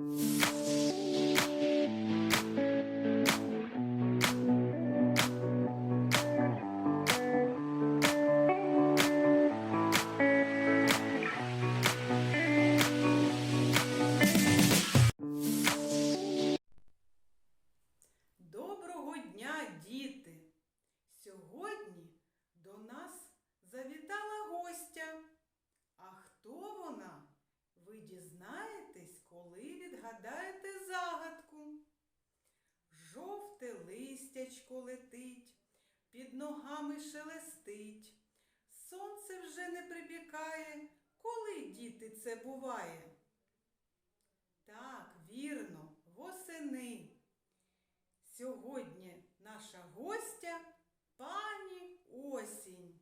Música листячко летить, під ногами шелестить. Сонце вже не припікає. Коли діти це буває? Так, вірно, восени. Сьогодні наша гостя пані Осінь.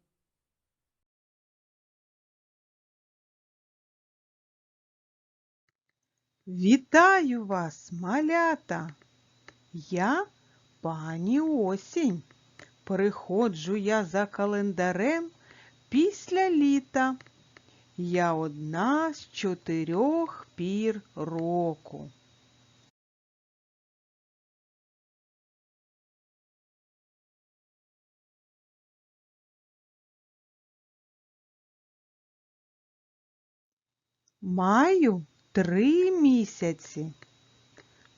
Вітаю вас, малята! Я пані Осінь. Приходжу я за календарем після літа. Я одна з чотирьох пір року. Маю три місяці.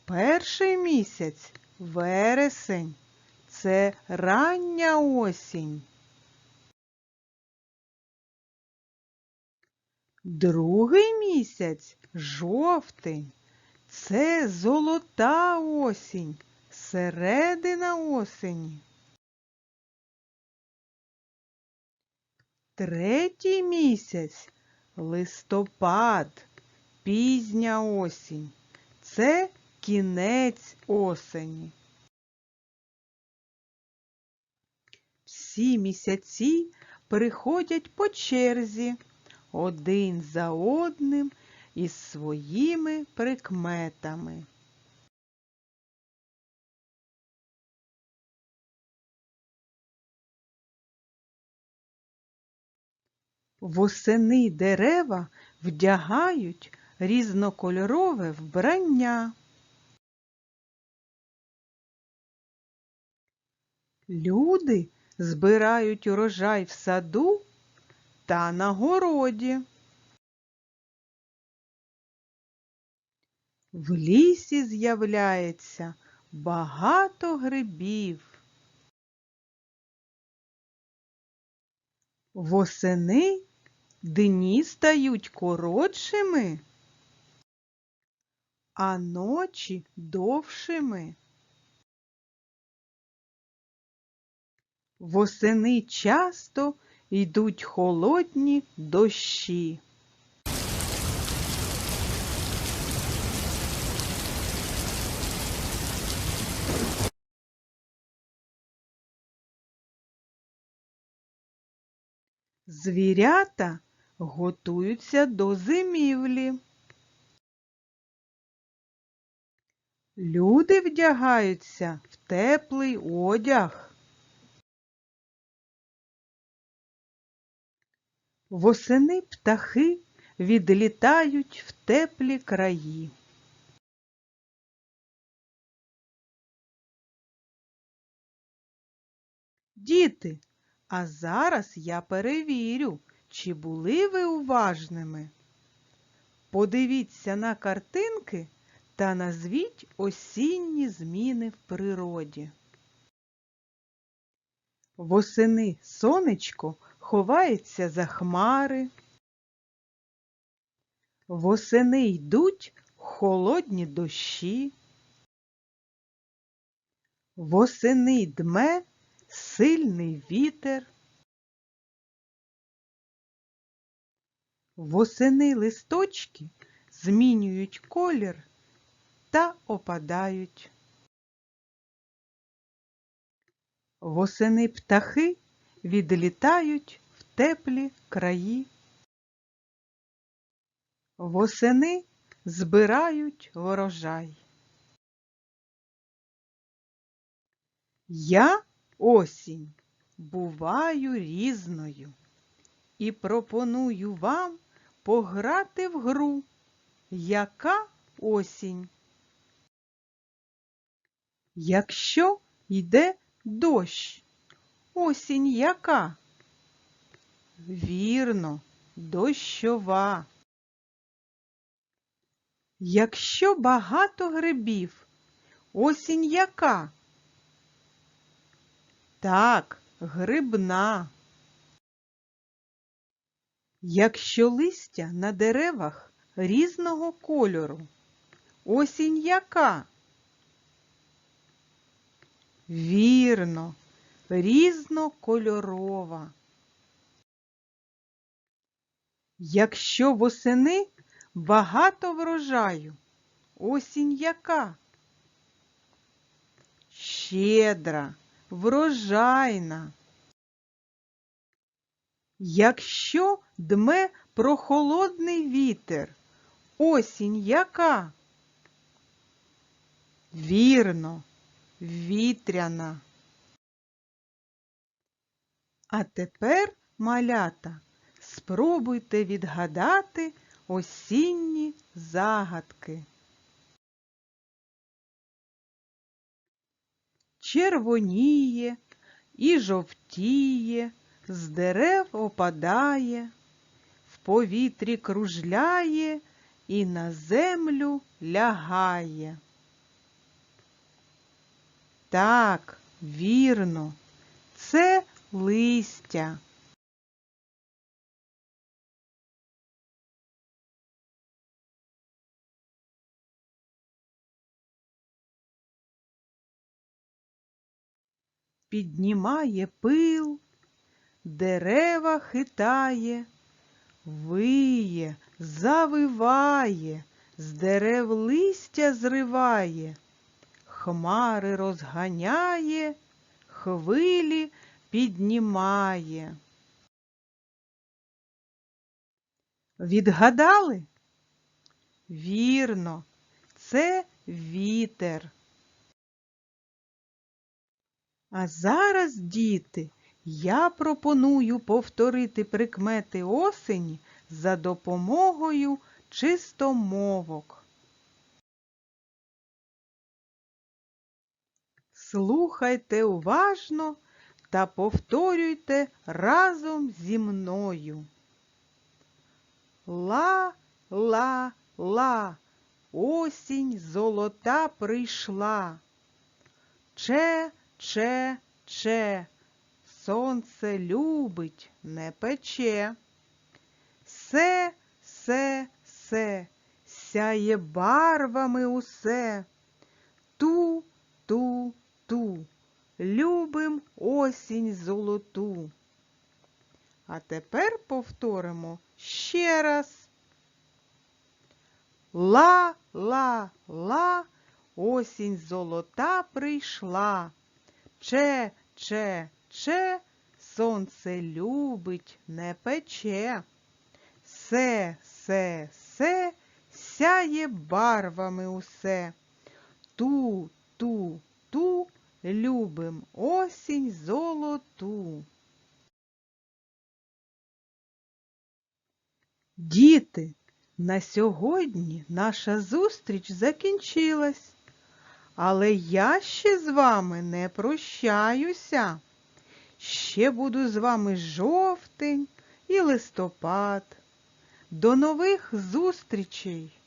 Перший місяць вересень. Це рання осінь. Другий місяць жовтень. Це золота осінь, середина осені. Третій місяць листопад, пізня осінь. Це кінець осені. Всі місяці приходять по черзі, один за одним із своїми прикметами. Восени дерева вдягають різнокольорове вбрання. Люди збирають урожай в саду та на городі. В лісі з'являється багато грибів. Восени дні стають коротшими, а ночі довшими. Восени часто йдуть холодні дощі. Звірята готуються до зимівлі. Люди вдягаються в теплий одяг. Восени птахи відлітають в теплі краї. Діти, а зараз я перевірю, чи були ви уважними. Подивіться на картинки та назвіть осінні зміни в природі. Восени сонечко ховається за хмари. Восени йдуть холодні дощі. Восени дме сильний вітер. Восени листочки змінюють колір та опадають. Восени птахи відлітають теплі краї. Восени збирають ворожай. Я осінь буваю різною і пропоную вам пограти в гру, яка осінь. Якщо йде дощ, осінь яка? Вірно, дощова. Якщо багато грибів, осінь яка? Так, грибна. Якщо листя на деревах різного кольору, осінь яка? Вірно, різнокольорова. Якщо восени багато врожаю, осінь яка? Щедра, врожайна. Якщо дме прохолодний вітер, осінь яка? Вірно, вітряна. А тепер, малята, спробуйте відгадати осінні загадки. Червоніє і жовтіє, з дерев опадає, в повітрі кружляє і на землю лягає. Так, вірно, це листя. Піднімає пил, дерева хитає, виє, завиває, з дерев листя зриває, хмари розганяє, хвилі піднімає. Відгадали? Вірно, це вітер. А зараз, діти, я пропоную повторити прикмети осені за допомогою чистомовок. Слухайте уважно та повторюйте разом зі мною. Ла, ла, ла, осінь золота прийшла. Че, че, че, сонце любить, не пече. Се, се, се, сяє барвами усе. Ту, ту, ту, любим осінь золоту. А тепер повторимо ще раз. Ла, ла, ла, осінь золота прийшла. Че, че, че, сонце любить, не пече. Се, се, се, сяє барвами усе. Ту, ту, ту, любим осінь золоту. Діти, на сьогодні наша зустріч закінчилась. Але я ще з вами не прощаюся. Ще буду з вами жовтень і листопад. До нових зустрічей!